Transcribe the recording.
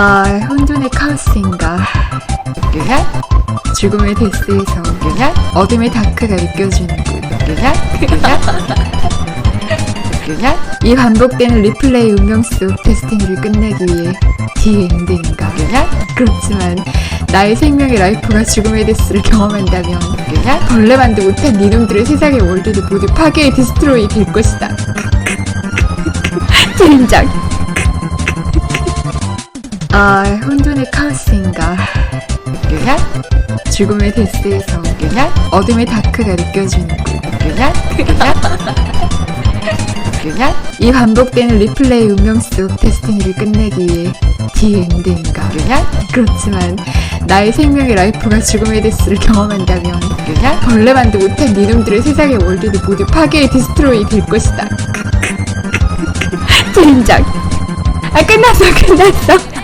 아, 혼돈의 카오스인가. 그냥 죽음의 데스에서 그냥 어둠의 다크가 느껴지는 곳. 그냥 그냥 그냥 이 반복되는 리플레이 운명 속 데스티니를 끝내기 위해 디엔드인가. 그냥 그렇지만 나의 생명의 라이프가 죽음의 데스를 경험한다면 그냥 벌레만도 못한 니놈들의 세상의 월드도 모두 파괴의 디스트로이 될 것이다. 젠장. 아, 혼돈의 카오스인가. 그냥 죽음의 데스에서 그냥 어둠의 다크가 느껴지는 곳. 그냥 그냥 그냥 이 반복되는 리플레이 운명 속 데스티니를 끝내기 위해 디엔드인가. 그냥 그렇지만 나의 생명의 라이프가 죽음의 데스를 경험한다면 그냥 벌레만도 못한 니놈들의 세상의 월드도 모두 파괴의 디스트로이 될 것이다. 젠장. 아 끝났어 끝났어.